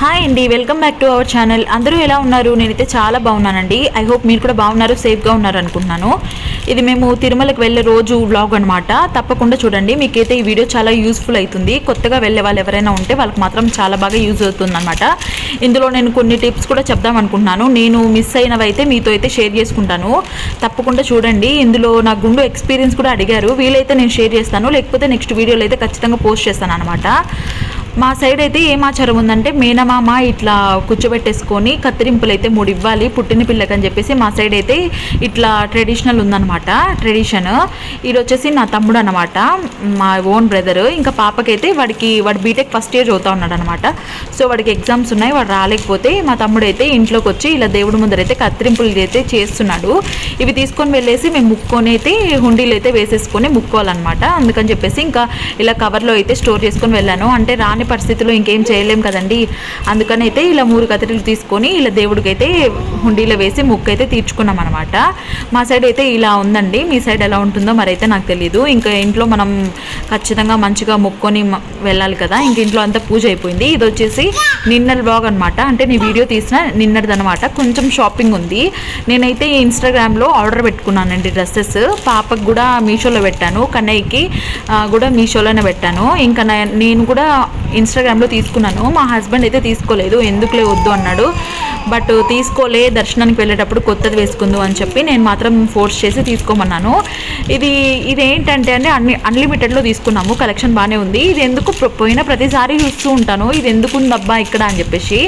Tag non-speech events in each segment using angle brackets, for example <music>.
Hi అండి welcome back to our channel అందరూ ఎలా ఉన్నారు? నేనైతే చాలా బాగున్నానండి. ఐ హోప్ మీరు కూడా బాగున్నారు సేఫ్గా ఉన్నారు అనుకుంటున్నాను. ఇది మేము తిరుమలకు వెళ్ళే రోజు వ్లాగ్ అనమాట తప్పకుండా చూడండి. మీకైతే ఈ వీడియో చాలా యూస్ఫుల్ అవుతుంది. కొత్తగా వెళ్ళే వాళ్ళు ఎవరైనా ఉంటే వాళ్ళకి మాత్రం చాలా బాగా యూజ్ అవుతుందన్నమాట. ఇందులో నేను కొన్ని టిప్స్ కూడా చెప్దాం అనుకుంటున్నాను. నేను మిస్ అయినవి అయితే మీతో అయితే షేర్ చేసుకుంటాను. తప్పకుండా చూడండి. ఇందులో నా గుండు ఎక్స్పీరియన్స్ కూడా అడిగారు. వీలైతే నేను షేర్ చేస్తాను. లేకపోతే నెక్స్ట్ వీడియోలో అయితే ఖచ్చితంగా పోస్ట్ చేస్తాను అనమాట మా సైడ్ అయితే ఏం ఆచారం ఉందంటే మేనమామ ఇట్లా కూర్చోబెట్టేసుకొని కత్తిరింపులు అయితే మూడు ఇవ్వాలి పుట్టిన పిల్లకి అని చెప్పేసి మా సైడ్ అయితే ఇట్లా ట్రెడిషనల్ ఉందన్నమాట ట్రెడిషన్. ఇది వచ్చేసి నా తమ్ముడు అనమాట మా ఓన్ బ్రదర్. ఇంకా పాపకైతే వాడికి వాడు బీటెక్ ఫస్ట్ ఇయర్ చదువుతా ఉన్నాడు అనమాట సో వాడికి ఎగ్జామ్స్ ఉన్నాయి వాడు రాలేకపోతే మా తమ్ముడు అయితే ఇంట్లోకి వచ్చి ఇలా దేవుడి ముందర అయితే కత్తిరింపులు అయితే చేస్తున్నాడు. ఇవి తీసుకొని వెళ్ళేసి మేము ముక్కొని అయితే హుండీలు అయితే వేసేసుకొని ముక్కోవాలన్నమాట. అందుకని చెప్పేసి ఇంకా ఇలా కవర్లో అయితే స్టోర్ చేసుకొని వెళ్ళాను. అంటే రాని పరిస్థితిలో ఇంకేం చేయలేం కదండి. అందుకని అయితే ఇలా మూడు కథలు తీసుకొని ఇలా దేవుడికైతే హుండీలో వేసి ముక్కు అయితే తీర్చుకున్నాం అనమాట మా సైడ్ అయితే ఇలా ఉందండి. మీ సైడ్ ఎలా ఉంటుందో మరి అయితే నాకు తెలియదు ఇంకా ఇంట్లో మనం ఖచ్చితంగా మంచిగా ముక్కొని వెళ్ళాలి కదా. ఇంక ఇంట్లో అంతా పూజ అయిపోయింది. ఇది వచ్చేసి నిన్నటి బ్లాగ్ అనమాట అంటే నీ వీడియో తీసిన నిన్నటిది అనమాట కొంచెం షాపింగ్ ఉంది. నేనైతే ఇన్స్టాగ్రామ్లో ఆర్డర్ పెట్టుకున్నానండి డ్రెస్సెస్. పాపకు కూడా మీషోలో పెట్టాను. కన్నయ్యకి కూడా మీషోలోనే పెట్టాను. ఇంకా నేను కూడా ఇన్స్టాగ్రామ్లో తీసుకున్నాను. మా హస్బెండ్ అయితే తీసుకోలేదు. ఎందుకులే వద్దు అన్నాడు. బట్ తీసుకోలే దర్శనానికి వెళ్ళేటప్పుడు కొత్తది వేసుకుందు అని చెప్పి నేను మాత్రం ఫోర్స్ చేసి తీసుకోమన్నాను. ఇది ఇది ఏంటంటే అంటే అన్ని అన్లిమిటెడ్లో తీసుకున్నాము కలెక్షన్ బాగానే ఉంది. ఇది ఎందుకు పోయిన ప్రతిసారి చూస్తూ ఉంటాను ఇది ఎందుకు ఉందబ్బా ఇక్కడ అని చెప్పేసి.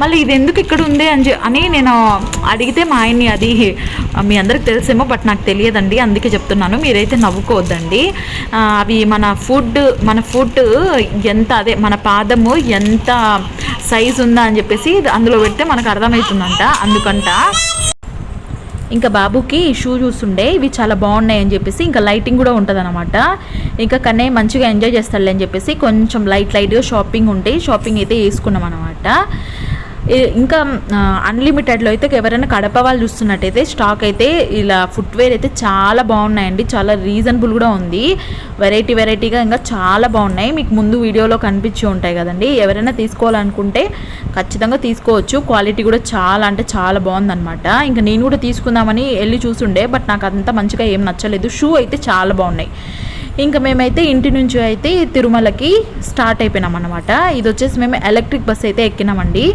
మళ్ళీ ఇది ఎందుకు ఇక్కడ ఉంది అని అని నేను అడిగితే మా ఆయన్ని అది మీ అందరికి తెలుసేమో బట్ నాకు తెలియదండి అందుకే చెప్తున్నాను మీరైతే నవ్వుకోవద్దండి. అవి మన ఫుడ్ మన ఫుడ్ ఎంత అదే మన పాదము ఎంత సైజ్ ఉందా అని చెప్పేసి అందులో పెడితే మనకు అర్థమవుతుందంట. అందుకంట ఇంకా బాబుకి షూ చూస్తుండే ఇవి చాలా బాగున్నాయి అని చెప్పేసి ఇంకా లైటింగ్ కూడా ఉంటుంది అనమాట ఇంకా కన్నయ్య మంచిగా ఎంజాయ్ చేస్తాడులే అని చెప్పేసి కొంచెం లైట్ లైట్గా షాపింగ్ ఉంటాయి షాపింగ్ అయితే వేసుకున్నాం అనమాట ఇంకా అన్లిమిటెడ్లో అయితే ఎవరైనా కడప వాళ్ళు చూస్తున్నట్టయితే స్టాక్ అయితే ఇలా ఫుట్వేర్ అయితే చాలా బాగున్నాయండి. చాలా రీజనబుల్ కూడా ఉంది. వెరైటీ వెరైటీగా ఇంకా చాలా బాగున్నాయి. మీకు ముందు వీడియోలో కనిపించి ఉంటాయి కదండి. ఎవరైనా తీసుకోవాలనుకుంటే ఖచ్చితంగా తీసుకోవచ్చు. క్వాలిటీ కూడా చాలా అంటే చాలా బాగుందనమాట ఇంకా నేను కూడా తీసుకుందామని వెళ్ళి చూసుండే బట్ నాకు అంత మంచిగా ఏం నచ్చలేదు. షూ అయితే చాలా బాగున్నాయి. ఇంకా మేమైతే ఇంటి నుంచి అయితే తిరుమలకి స్టార్ట్ అయిపోయినాం అనమాట ఇది వచ్చేసి మేము ఎలక్ట్రిక్ బస్ అయితే ఎక్కినామండి.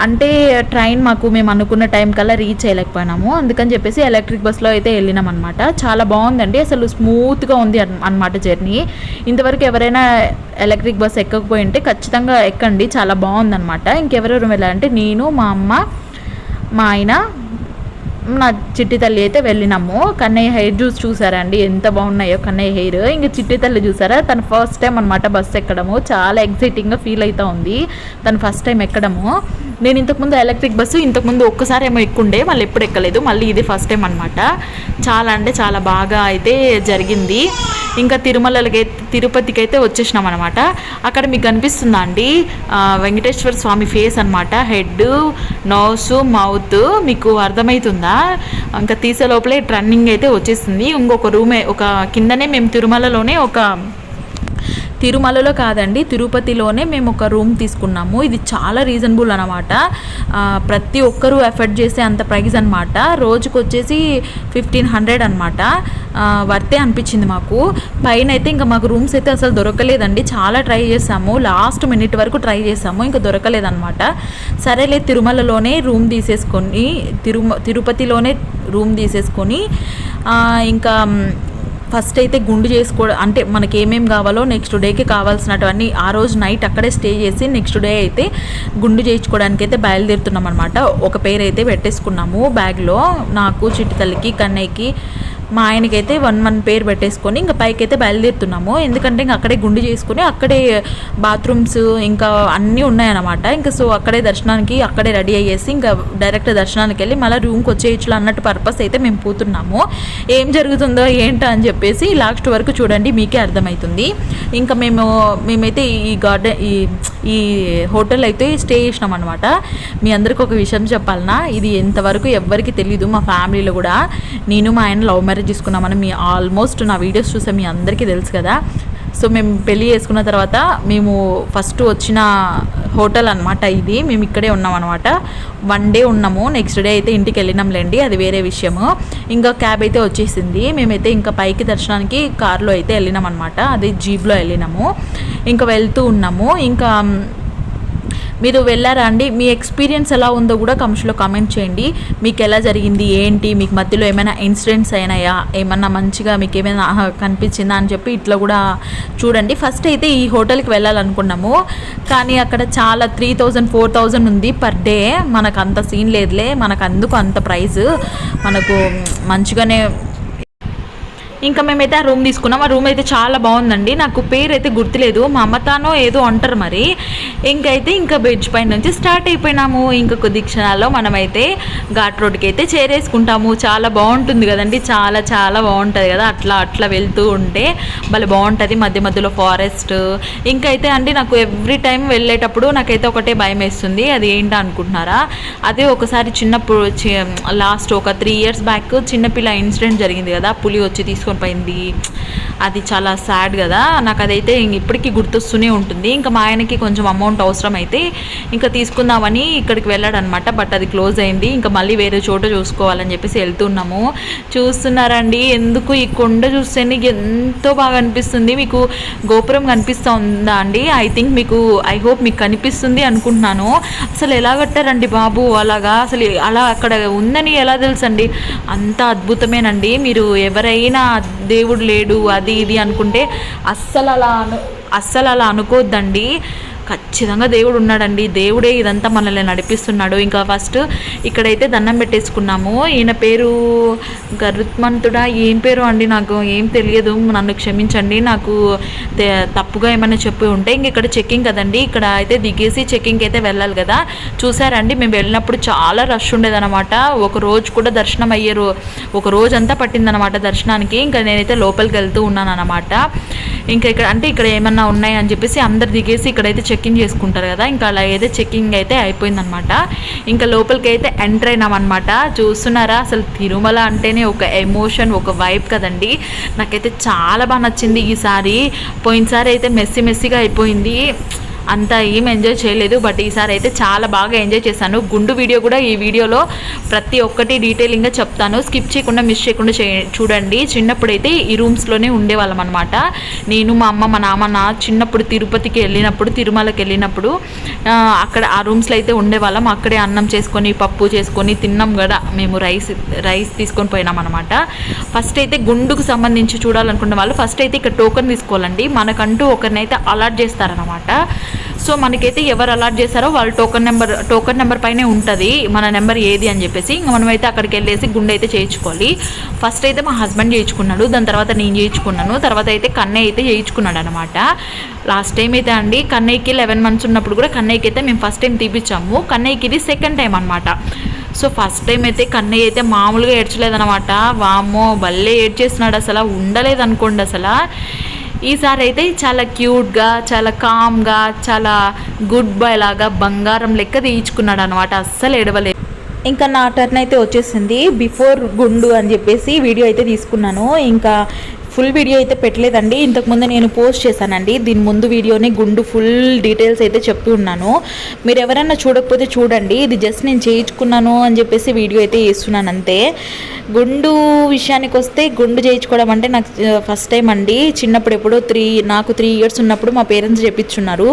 అంటే ట్రైన్ మాకు మేము అనుకున్న టైం కల్లా రీచ్ చేయలేకపోయినాము. అందుకని చెప్పేసి ఎలక్ట్రిక్ బస్లో అయితే వెళ్ళినాం అనమాట చాలా బాగుందండి. అసలు స్మూత్గా ఉంది అన్- అన్నమాట జర్నీ ఇంతవరకు ఎవరైనా ఎలక్ట్రిక్ బస్ ఎక్కకపోయి ఉంటే ఖచ్చితంగా ఎక్కండి. చాలా బాగుందనమాట ఇంకెవరెవరు వెళ్ళాలంటే నేను మా అమ్మ మా ఆయన నా చిట్టి తల్లి అయితే వెళ్ళినాము. కన్నయ్య హెయిర్ జ్యూస్ చూసారా అండి ఎంత బాగున్నాయో కన్నయ్య హెయిర్ ఇంక చిట్టి తల్లి చూసారా? తను ఫస్ట్ టైం అనమాట బస్సు ఎక్కడము. చాలా ఎక్సైటింగ్గా ఫీల్ అవుతా ఉంది. తను ఫస్ట్ టైం ఎక్కడము. నేను ఇంతకుముందు ఎలక్ట్రిక్ బస్సు ఇంతకుముందు ఒక్కసారి ఏమో ఎక్కుండే మళ్ళీ ఎప్పుడు ఎక్కలేదు. మళ్ళీ ఇది ఫస్ట్ టైం అనమాట చాలా అంటే చాలా బాగా అయితే జరిగింది. ఇంకా తిరుమలకి తిరుపతికి అయితే వచ్చేసినాం అనమాట అక్కడ మీకు కనిపిస్తుందా అండి? వెంకటేశ్వర స్వామి ఫేస్ అనమాట హెడ్ నోస్ మౌత్. మీకు అర్థమవుతుందా ఇంకా తీసే లోపలే రన్నింగ్ అయితే వచ్చేసింది. ఇంకొక రూమే ఒక కిందనే మేము తిరుమలలోనే ఒక తిరుమలలో కాదండి తిరుపతిలోనే మేము ఒక రూమ్ తీసుకున్నాము. ఇది చాలా రీజనబుల్ అనమాట ప్రతి ఒక్కరూ ఎఫర్ట్ చేసే అంత ప్రైస్ అనమాట రోజుకు వచ్చేసి ఫిఫ్టీన్ హండ్రెడ్ అనమాట వర్తే అనిపించింది మాకు. పైన అయితే ఇంకా మాకు రూమ్స్ అయితే అసలు దొరకలేదండి. చాలా ట్రై చేసాము. లాస్ట్ మినిట్ వరకు ట్రై చేసాము. ఇంకా దొరకలేదన్నమాట. సరేలే తిరుమలలోనే రూమ్ తీసేసుకొని తిరుమ తిరుపతిలోనే రూమ్ తీసేసుకొని ఇంకా ఫస్ట్ అయితే గుండు చేసుకోవడం అంటే మనకి ఏమేమి కావాలో నెక్స్ట్ డేకి కావాల్సినటువన్నీ ఆ రోజు నైట్ అక్కడే స్టే చేసి నెక్స్ట్ డే అయితే గుండు చేయించుకోవడానికి అయితే బయలుదేరుతున్నాం అనమాట ఒక పేరు అయితే పెట్టేసుకున్నాము బ్యాగ్లో నాకు చిట్టి తల్లికి కన్నయ్యకి మా ఆయనకైతే వన్ వన్ పేరు పెట్టేసుకొని ఇంకా పైకి అయితే బయలుదేరుతున్నాము. ఎందుకంటే ఇంకా అక్కడే గుండు చేసుకొని అక్కడే బాత్రూమ్స్ ఇంకా అన్నీ ఉన్నాయన్నమాట. ఇంకా సో అక్కడే దర్శనానికి అక్కడే రెడీ అయ్యేసి ఇంకా డైరెక్ట్ దర్శనానికి వెళ్ళి మళ్ళీ రూమ్కి వచ్చేయచ్చు అన్నట్టు పర్పస్ అయితే మేము పోతున్నాము. ఏం జరుగుతుందో ఏంటో అని చెప్పేసి లాస్ట్ వరకు చూడండి మీకే అర్థమవుతుంది. ఇంకా మేము మేమైతే ఈ గార్డెన్ ఈ ఈ హోటల్ అయితే స్టే చేసినాం అనమాట మీ అందరికి ఒక విషయం చెప్పాలనా ఇది ఎంతవరకు ఎవ్వరికి తెలియదు మా ఫ్యామిలీలో కూడా. నేను మా ఆయన లవ్ మ్యారేజ్ తీసుకున్నామని మీ ఆల్మోస్ట్ నా వీడియోస్ చూసే మీ అందరికీ తెలుసు కదా. సో మేము పెళ్ళి చేసుకున్న తర్వాత మేము ఫస్ట్ వచ్చిన హోటల్ అనమాట ఇది. మేము ఇక్కడే ఉన్నాం అనమాట వన్ డే ఉన్నాము. నెక్స్ట్ డే అయితే ఇంటికి వెళ్ళినాంలేండి అది వేరే విషయము. ఇంకా క్యాబ్ అయితే వచ్చేసింది. మేమైతే ఇంకా పైకి దర్శనానికి కార్లో అయితే వెళ్ళినాం అనమాట అది జీప్లో వెళ్ళినాము. ఇంకా వెళ్తూ ఉన్నాము. ఇంకా మీరు వెళ్ళారా అండి మీ ఎక్స్పీరియన్స్ ఎలా ఉందో కూడా కమెంట్స్లో కామెంట్ చేయండి. మీకు ఎలా జరిగింది? ఏంటి? మీకు మధ్యలో ఏమైనా ఇన్సిడెంట్స్ అయినాయా? ఏమన్నా మంచిగా మీకు ఏమైనా ఆహా, కనిపించిందా అని చెప్పి ఇట్లా కూడా చూడండి. ఫస్ట్ అయితే ఈ హోటల్కి వెళ్ళాలనుకున్నాము. కానీ అక్కడ చాలా త్రీ థౌజండ్ ఫోర్ థౌజండ్ ఉంది పర్ డే మనకు అంత సీన్ లేదులే. మనకు అందుకు అంత ప్రైస్ మనకు మంచిగానే ఇంకా మేమైతే ఆ రూమ్ తీసుకున్నాం. ఆ రూమ్ అయితే చాలా బాగుందండి. నాకు పేరు అయితే గుర్తులేదు. మా అమ్మతానో ఏదో అంటారు మరి. ఇంకైతే ఇంకా బెడ్జ్ పైన నుంచి స్టార్ట్ అయిపోయినాము. ఇంకా కొద్ది క్షణాల్లో మనమైతే ఘాట్ రోడ్కి అయితే చేరేసుకుంటాము. చాలా బాగుంటుంది కదండి. చాలా చాలా బాగుంటుంది కదా. అట్లా అట్లా వెళ్తూ ఉంటే భలే బాగుంటుంది. మధ్య మధ్యలో ఫారెస్ట్. ఇంకైతే అండి నాకు ఎవ్రీ టైం వెళ్ళేటప్పుడు నాకైతే ఒకటే భయం వేస్తుంది. అది ఏంటో అనుకుంటున్నారా? అదే ఒకసారి చిన్నప్పుడు లాస్ట్ ఒక త్రీ ఇయర్స్ బ్యాక్ చిన్నపిల్ల ఇన్సిడెంట్ జరిగింది కదా. పులి వచ్చి తీసుకొని పోయింది. అది చాలా సాడ్ కదా. నాకు అదైతే ఇప్పటికీ గుర్తొస్తూనే ఉంటుంది. ఇంకా మా ఆయనకి కొంచెం అమౌంట్ అవసరం అయితే ఇంకా తీసుకుందామని ఇక్కడికి వెళ్ళాడనమాట. బట్ అది క్లోజ్ అయింది. ఇంకా మళ్ళీ వేరే చోట చూసుకోవాలని చెప్పేసి వెళ్తున్నాము. చూస్తున్నారండి. ఎందుకు ఈ కొండ చూస్తే నీకు ఎంతో బాగా అనిపిస్తుంది. మీకు గోపురం కనిపిస్తూ ఉందా అండి? ఐ థింక్ మీకు ఐ హోప్ మీకు కనిపిస్తుంది అనుకుంటున్నాను. అసలు ఎలా కట్టారండి బాబు అలాగా? అసలు అలా అక్కడ ఉందని ఎలా తెలుసండి? అంత అద్భుతమేనండి. మీరు ఎవరైనా దేవుడు లేడు అది ఇది అనుకుంటే అస్సలు అలా అను అస్సలు అలా అనుకోవద్దండి ఖచ్చితంగా దేవుడు ఉన్నాడండి దేవుడే ఇదంతా మనల్ని నడిపిస్తున్నాడు. ఇంకా ఫస్ట్ ఇక్కడైతే దండం పెట్టేసుకున్నాము. ఈయన పేరు గరుత్మంతుడా? ఏం పేరు అండి నాకు ఏం తెలియదు. నన్ను క్షమించండి. నాకు తప్పుగా ఏమైనా చెప్పి ఉంటే ఇంక ఇక్కడ చెక్కింగ్ కదండి. ఇక్కడ అయితే దిగేసి చెక్కింగ్కి అయితే వెళ్ళాలి కదా. చూసారండి? మేము వెళ్ళినప్పుడు చాలా రష్ ఉండేదన్నమాట. ఒక రోజు కూడా దర్శనం అయ్యారు. ఒక రోజు అంతా పట్టిందనమాట దర్శనానికి. ఇంకా నేనైతే లోపలికి వెళ్తూ ఉన్నాను అనమాట ఇంకా ఇక్కడ అంటే ఇక్కడ ఏమన్నా ఉన్నాయని చెప్పేసి అందరు దిగేసి ఇక్కడైతే చెక్ చెక్కింగ్ చేసుకుంటారు కదా ఇంకా అలా అయితే చెక్కింగ్ అయితే అయిపోయిందనమాట ఇంకా లోపలికి అయితే ఎంటర్ అయినామన్నమాట. చూస్తున్నారా అసలు తిరుమల అంటేనే ఒక ఎమోషన్ ఒక వైబ్ కదండి. నాకైతే చాలా బాగా నచ్చింది ఈసారి. పోయినసారి అయితే మెస్సి మెస్సీగా అయిపోయింది. అంత ఏం ఎంజాయ్ చేయలేదు బట్ ఈసారి అయితే చాలా బాగా ఎంజాయ్ చేశాను. గుండు వీడియో కూడా ఈ వీడియోలో ప్రతి ఒక్కటి డీటెయిలింగ్గా చెప్తాను. స్కిప్ చేయకుండా మిస్ చేయకుండా చే చూడండి. చిన్నప్పుడు అయితే ఈ రూమ్స్లోనే ఉండేవాళ్ళం అనమాట నేను మా అమ్మ మా నాన్న నా చిన్నప్పుడు తిరుపతికి వెళ్ళినప్పుడు తిరుమలకి వెళ్ళినప్పుడు అక్కడ ఆ రూమ్స్లో అయితే ఉండేవాళ్ళం. అక్కడే అన్నం చేసుకొని పప్పు చేసుకొని తిన్నాం కూడా మేము రైస్ రైస్ తీసుకొని పోయినాం అనమాట ఫస్ట్ అయితే గుండుకు సంబంధించి చూడాలనుకున్న వాళ్ళు ఫస్ట్ అయితే ఇక్కడ టోకెన్ తీసుకోవాలండి. మనకంటూ ఒకరినైతే అలర్ట్ చేస్తారనమాట సో మనకైతే ఎవరు అలాట్ చేశారో వాళ్ళ టోకన్ నెంబర్ టోకెన్ నెంబర్ పైనే ఉంటుంది. మన నెంబర్ ఏది అని చెప్పేసి ఇంకా మనమైతే అక్కడికి వెళ్ళేసి గుండె అయితే చేయించుకోవాలి. ఫస్ట్ అయితే మా హస్బెండ్ చేయించుకున్నాడు. దాని తర్వాత నేను చేయించుకున్నాను. తర్వాత అయితే కన్నయ్య అయితే చేయించుకున్నాడు అనమాట లాస్ట్ టైం అయితే అండి కన్నయ్యకి లెవెన్ మంత్స్ ఉన్నప్పుడు కూడా కన్నయ్యకి అయితే మేము ఫస్ట్ టైం తీపిచ్చాము. కన్నయ్యకి ఇది సెకండ్ టైం అనమాట సో ఫస్ట్ టైం అయితే కన్నయ్య అయితే మామూలుగా ఏడ్చలేదనమాట వామ్మో భలే ఏడ్చేస్తున్నాడు అసలు. ఉండలేదు అనుకోండి అసలు. ఈసారి అయితే చాలా క్యూట్గా చాలా కామ్గా చాలా గుడ్ బై లాగా బంగారం లెక్క తీయించుకున్నాడు అనమాట అస్సలు ఎడవలేదు ఇంకా నా టర్న్ అయితే వచ్చేసింది. బిఫోర్ గుండు అని చెప్పేసి వీడియో అయితే తీసుకున్నాను. ఇంకా ఫుల్ వీడియో అయితే పెట్టలేదండి. ఇంతకుముందు నేను పోస్ట్ చేశానండి. దీని ముందు వీడియోని గుండు ఫుల్ డీటెయిల్స్ అయితే చెప్తూ ఉన్నాను. మీరు ఎవరైనా చూడకపోతే చూడండి. ఇది జస్ట్ నేను చేయించుకున్నాను అని చెప్పేసి వీడియో అయితే చేస్తున్నాను అంతే. గుండు విషయానికి వస్తే గుండు చేయించుకోవడం అంటే నాకు ఫస్ట్ టైం అండి. చిన్నప్పుడు ఎప్పుడో త్రీ నాకు త్రీ ఇయర్స్ ఉన్నప్పుడు మా పేరెంట్స్ చెప్పించున్నారు.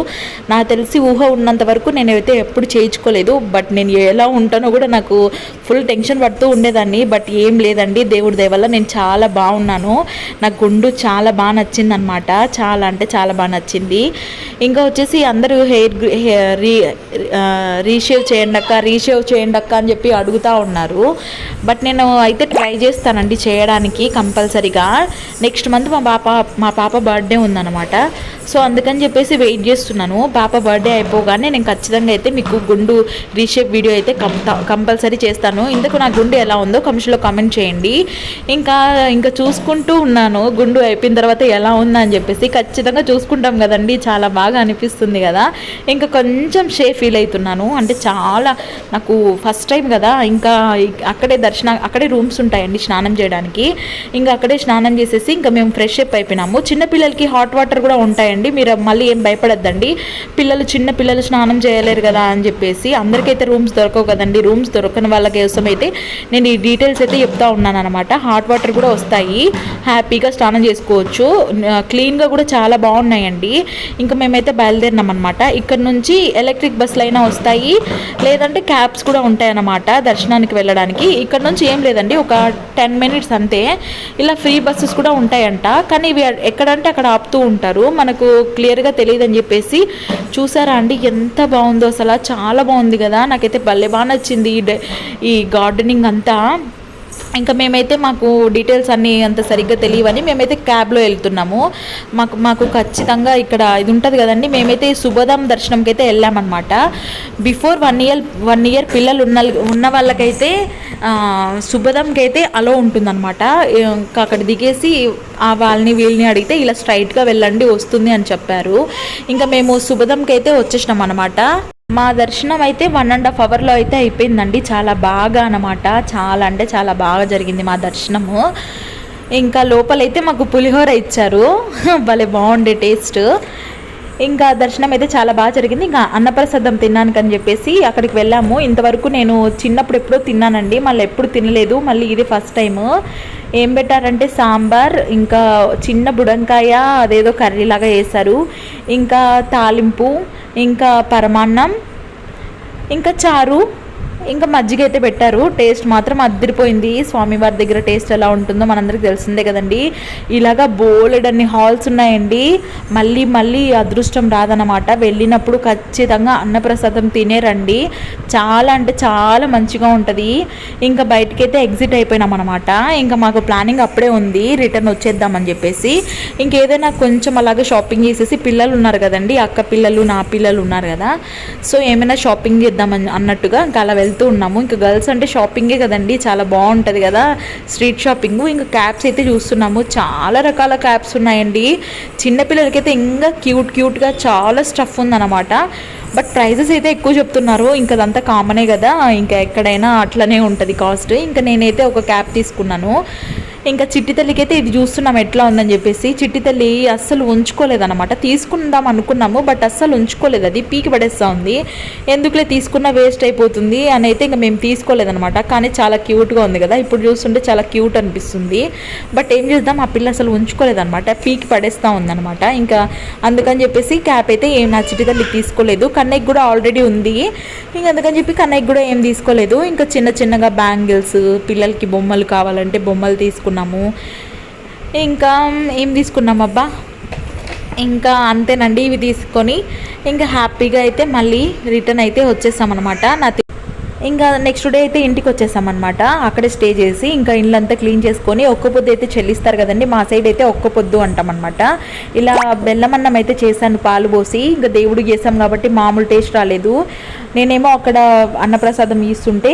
నాకు తెలిసి ఊహ ఉన్నంత వరకు నేను అయితే ఎప్పుడు చేయించుకోలేదు. బట్ నేను ఎలా ఉంటానో కూడా నాకు ఫుల్ టెన్షన్ పడుతూ ఉండేదాన్ని. బట్ ఏం లేదండి. దేవుడి దయవల్ల నేను చాలా బాగున్నాను. నాకు గుండు చాలా బాగా నచ్చింది అనమాట చాలా అంటే చాలా బాగా నచ్చింది. ఇంకా వచ్చేసి అందరూ హెయిర్ రీ రీషేవ్ చేయండి అక్క రీషేవ్ చేయండి అక్క అని చెప్పి అడుగుతూ ఉన్నారు. బట్ నేను అయితే ట్రై చేస్తానండి చేయడానికి కంపల్సరీగా. నెక్స్ట్ మంత్ మా పాప మా పాప బర్త్డే ఉందన్నమాట. సో అందుకని చెప్పేసి వెయిట్ చేస్తున్నాను. పాప బర్త్డే అయిపోగానే నేను ఖచ్చితంగా అయితే మీకు గుండు రీషేప్ వీడియో అయితే కంపల్సరీ చేస్తాను. ఇందుకు నా గుండు ఎలా ఉందో కమిషన్లో కామెంట్ చేయండి. ఇంకా ఇంకా చూసుకుంటూ ఉన్నాను. గుండు అయిపోయిన తర్వాత ఎలా ఉందా అని చెప్పేసి ఖచ్చితంగా చూసుకుంటాం కదండి. చాలా బాగా అనిపిస్తుంది కదా. ఇంకా కొంచెం షే ఫీల్ అవుతున్నాను. అంటే చాలా నాకు ఫస్ట్ టైం కదా. ఇంకా అక్కడే దర్శన అక్కడే రూమ్స్ ఉంటాయండి స్నానం చేయడానికి. ఇంకా అక్కడే స్నానం చేసేసి ఇంకా మేము ఫ్రెష్ అప్ అయిపోయినాము. చిన్నపిల్లలకి హాట్ వాటర్ కూడా ఉంటాయండి. మీరు మళ్ళీ ఏం భయపడద్దండి. పిల్లలు చిన్న పిల్లలు స్నానం చేయలేరు కదా అని చెప్పేసి అందరికైతే రూమ్స్ దొరకవు కదండి. రూమ్స్ దొరకని వాళ్ళ కోసం అయితే నేను ఈ డీటెయిల్స్ అయితే చెప్తా ఉన్నాను అనమాట హాట్ వాటర్ కూడా వస్తాయి. హ్యాపీగా స్నానం చేసుకోవచ్చు. క్లీన్గా కూడా చాలా బాగున్నాయండి. ఇంకా మేమైతే బయలుదేరినాం అనమాట ఇక్కడ నుంచి ఎలక్ట్రిక్ బస్సులు అయినా వస్తాయి. లేదంటే క్యాబ్స్ కూడా ఉంటాయన్నమాట దర్శనానికి వెళ్ళడానికి. ఇక్కడ నుంచి ఏం లేదండి. ఒక టెన్ మినిట్స్ అంతే. ఇలా ఫ్రీ బస్సెస్ కూడా ఉంటాయంట. కానీ ఇవి ఎక్కడంటే అక్కడ ఆపుతూ ఉంటారు. మనకు క్లియర్గా తెలియదని చెప్పేసి చూసారా అండి ఎంత బాగుందో అసలు చాలా బాగుంది కదా. నాకైతే భలే బాగా నచ్చింది ఈ ఈ గార్డెనింగ్ అంతా. ఇంకా మేమైతే మాకు డీటెయిల్స్ అన్నీ అంత సరిగ్గా తెలియవని మేమైతే క్యాబ్లో వెళ్తున్నాము. మాకు మాకు ఖచ్చితంగా ఇక్కడ ఇది ఉంటుంది కదండి మేమైతే శుభదం దర్శనంకి అయితే వెళ్ళామన్నమాట. Before one year one year పిల్లలు ఉన్న ఉన్న వాళ్ళకైతే శుభదంకి అయితే అలో ఉంటుందన్నమాట. ఇంకా అక్కడ దిగేసి ఆ వాళ్ళని వీళ్ళని అడిగితే ఇలా స్ట్రైట్గా వెళ్ళండి వస్తుంది అని చెప్పారు. ఇంకా మేము శుభదంకి అయితే వచ్చేసినాం అనమాట మా దర్శనం అయితే వన్ అండ్ హాఫ్ అవర్లో అయితే అయిపోయిందండి. చాలా బాగా అనమాట చాలా అంటే చాలా బాగా జరిగింది మా దర్శనము. ఇంకా లోపలైతే మాకు పులిహోర ఇచ్చారు. <laughs> భలే బాగుండే టేస్ట్. ఇంకా దర్శనం అయితే చాలా బాగా జరిగింది. ఇంకా అన్నప్రసాదం తిన్నాను అని చెప్పేసి అక్కడికి వెళ్ళాము. ఇంతవరకు నేను చిన్నప్పుడు ఎప్పుడో తిన్నానండి. మళ్ళీ ఎప్పుడు తినలేదు. మళ్ళీ ఇది ఫస్ట్ టైము. ఏం పెట్టారంటే సాంబార్ ఇంకా చిన్న బుడంకాయ అదేదో కర్రీ లాగా వేశారు ఇంకా తాలింపు ఇంకా పరమాన్నం ఇంకా చారు. ఇంకా మజ్జిగ అయితే పెట్టారు. టేస్ట్ మాత్రం అద్దరిపోయింది స్వామివారి దగ్గర టేస్ట్ ఎలా ఉంటుందో మనందరికి తెలిసిందే కదండి. ఇలాగా బోలెడ్ అన్ని హాల్స్ ఉన్నాయండి. మళ్ళీ మళ్ళీ అదృష్టం రాదనమాట వెళ్ళినప్పుడు ఖచ్చితంగా అన్నప్రసాదం తినేరండి చాలా అంటే చాలా మంచిగా ఉంటుంది. ఇంకా బయటకైతే ఎగ్జిట్ అయిపోయినాం అనమాట ఇంకా మాకు ప్లానింగ్ అప్పుడే ఉంది. రిటర్న్ వచ్చేద్దామని చెప్పేసి. ఇంకేదైనా కొంచెం అలాగే షాపింగ్ చేసేసి పిల్లలు ఉన్నారు కదండి. అక్క పిల్లలు నా పిల్లలు ఉన్నారు కదా. సో ఏమైనా షాపింగ్ చేద్దామని అన్నట్టుగా ఇంకా అలా వెళ్తాం ఉన్నాము. ఇంకా గర్ల్స్ అంటే షాపింగే కదండి చాలా బాగుంటుంది కదా. స్ట్రీట్ షాపింగ్ ఇంకా క్యాప్స్ అయితే చూస్తున్నాము. చాలా రకాల క్యాప్స్ ఉన్నాయండి. చిన్నపిల్లలకైతే ఇంకా క్యూట్ క్యూట్గా చాలా స్టఫ్ ఉందన్నమాట. బట్ ప్రైజెస్ అయితే ఎక్కువ చెప్తున్నారు. ఇంకా అదంతా కామనే కదా. ఇంకా ఎక్కడైనా అట్లనే ఉంటుంది కాస్ట్. ఇంకా నేనైతే ఒక క్యాప్ తీసుకున్నాను. ఇంకా చిట్టి తల్లికి అయితే ఇది చూస్తున్నాం ఎట్లా ఉందని చెప్పేసి. చిట్టి తల్లి అస్సలు ఉంచుకోలేదన్నమాట. తీసుకుందాం అనుకున్నాము బట్ అస్సలు ఉంచుకోలేదు. అది పీకి పడేస్తూ ఉంది. ఎందుకులే తీసుకున్న వేస్ట్ అయిపోతుంది అని అయితే ఇంకా మేము తీసుకోలేదన్నమాట. కానీ చాలా క్యూట్గా ఉంది కదా. ఇప్పుడు చూస్తుంటే చాలా క్యూట్ అనిపిస్తుంది. బట్ ఏం చేద్దాం? ఆ పిల్ల అసలు ఉంచుకోలేదన్నమాట. పీకి పడేస్తూ ఉందన్నమాట. ఇంకా అందుకని చెప్పేసి క్యాప్ అయితే ఏం నా చిట్టి తల్లికి తీసుకోలేదు. కన్నయ్యకి కూడా ఆల్రెడీ ఉంది. ఇంకా అందుకని చెప్పి కన్నయ్యకి కూడా ఏం తీసుకోలేదు. ఇంకా చిన్న చిన్నగా బ్యాంగిల్స్ పిల్లలకి బొమ్మలు కావాలంటే బొమ్మలు తీసుకున్నాము. ఇంకా ఏం తీసుకున్నాం అబ్బా ఇంకా అంతేనండి ఇవి తీసుకొని ఇంకా హ్యాపీగా అయితే మళ్ళీ రిటర్న్ అయితే వచ్చేసామన్నమాట నా ఇంకా నెక్స్ట్ డే అయితే ఇంటికి వచ్చేసామన్నమాట. అక్కడే స్టే చేసి ఇంకా ఇల్లంతా క్లీన్ చేసుకొని ఒక్క పొద్దు అయితే చెల్లిస్తారు కదండి. మా సైడ్ అయితే ఒక్క పొద్దు అంటామన్నమాట. ఇలా బెల్లమన్నం అయితే చేశాను పాలు పోసి ఇంకా దేవుడికి చేసాం కాబట్టి మామూలు టేస్ట్ రాలేదు. నేనేమో అక్కడ అన్నప్రసాదం ఇస్తుంటే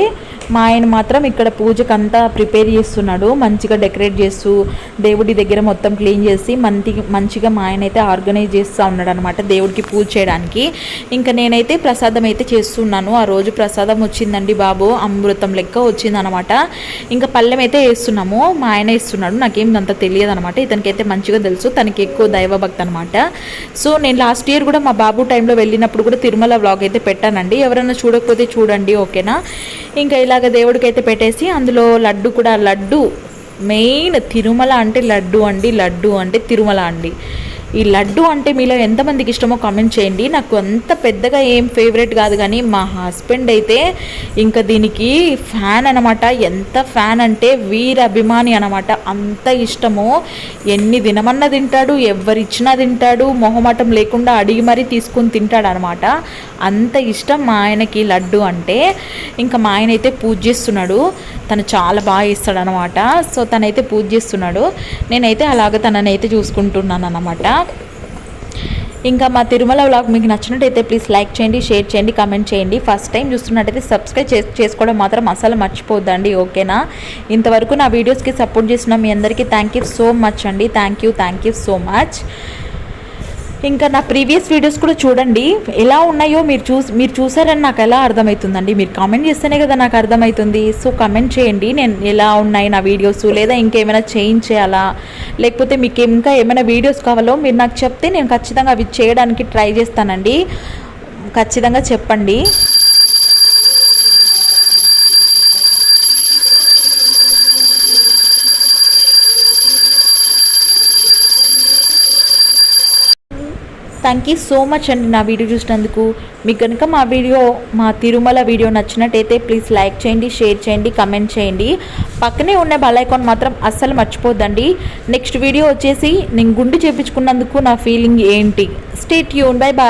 మా ఆయన మాత్రం ఇక్కడ పూజకు అంతా ప్రిపేర్ చేస్తున్నాడు. మంచిగా డెకరేట్ చేస్తూ దేవుడి దగ్గర మొత్తం క్లీన్ చేసి మంచి మంచిగా మా ఆయన అయితే ఆర్గనైజ్ చేస్తూ ఉన్నాడు అనమాట దేవుడికి పూజ చేయడానికి. ఇంకా నేనైతే ప్రసాదం అయితే చేస్తున్నాను. ఆ రోజు ప్రసాదం వచ్చిందండి బాబు అమృతం లెక్క వచ్చిందనమాట ఇంకా పళ్ళెం అయితే వేస్తున్నాము మా ఆయన ఇస్తున్నాడు నాకేం అంత తెలియదు అనమాట ఇతనికైతే మంచిగా తెలుసు తనకి ఎక్కువ దైవభక్తి అనమాట సో నేను లాస్ట్ ఇయర్ కూడా మా బాబు టైంలో వెళ్ళినప్పుడు కూడా తిరుమల వ్లాగ్ అయితే పెట్టానండి. ఎవరైనా చూడకపోతే చూడండి ఓకేనా? ఇంకా ఇలాగ దేవుడికైతే పెట్టేసి అందులో లడ్డు కూడా లడ్డు మెయిన్ తిరుమల అంటే లడ్డు అండి లడ్డు అంటే తిరుమల అండి. ఈ లడ్డు అంటే మీలో ఎంతమందికి ఇష్టమో కామెంట్ చేయండి. నాకు అంత పెద్దగా ఏం ఫేవరెట్ కాదు కానీ మా హస్బెండ్ అయితే ఇంకా దీనికి ఫ్యాన్ అనమాట ఎంత ఫ్యాన్ అంటే వీర అభిమాని అనమాట అంత ఇష్టము ఎన్ని దినమన్నా తింటాడు ఎవరిచ్చినా తింటాడు మొహమాటం లేకుండా అడిగి మరీ తీసుకుని తింటాడు అనమాట అంత ఇష్టం మా ఆయనకి లడ్డు అంటే. ఇంకా మా ఆయన అయితే పూజ చేస్తున్నాడు. తను చాలా బాగా ఇస్తాడనమాట సో తనైతే పూజ చేస్తున్నాడు. నేనైతే అలాగ తననైతే చూసుకుంటున్నాను అనమాట ఇంకా మా తిరుమల వ్లాగ్ మీకు నచ్చినట్టయితే ప్లీజ్ లైక్ చేయండి షేర్ చేయండి కామెంట్ చేయండి. ఫస్ట్ టైం చూస్తున్నట్టయితే సబ్స్క్రైబ్ చేసుకోవడం మాత్రం అసలు మర్చిపోద్దండి ఓకేనా? ఇంతవరకు నా వీడియోస్కి సపోర్ట్ చేసిన మీ అందరికీ థ్యాంక్ యూ సో మచ్ అండి. Thank you thank you so much ఇంకా నా ప్రీవియస్ వీడియోస్ కూడా చూడండి. ఎలా ఉన్నాయో మీరు చూసి మీరు చూసారని నాకు ఎలా అర్థమవుతుందండి మీరు కామెంట్ చేస్తేనే కదా నాకు అర్థమవుతుంది సో కామెంట్ చేయండి. నేను ఎలా ఉన్నాయి నా వీడియోస్? లేదా ఇంకేమైనా చేంజ్ చేయాలా? లేకపోతే మీకు ఇంకా ఏమైనా వీడియోస్ కావాలో మీరు నాకు చెప్తే నేను ఖచ్చితంగా అవి చేయడానికి ట్రై చేస్తానండి. ఖచ్చితంగా చెప్పండి. థ్యాంక్ యూ సో మచ్ అండి నా వీడియో చూసినందుకు. మీకు కనుక మా వీడియో మా తిరుమల వీడియో నచ్చినట్టయితే ప్లీజ్ లైక్ చేయండి షేర్ చేయండి కమెంట్ చేయండి. పక్కనే ఉన్న బెల్ మాత్రం అస్సలు మర్చిపోద్దండి. నెక్స్ట్ వీడియో వచ్చేసి నేను గుండు చేపించుకున్నందుకు నా ఫీలింగ్ ఏంటి? స్టేట్ యూన్ బై బాయ్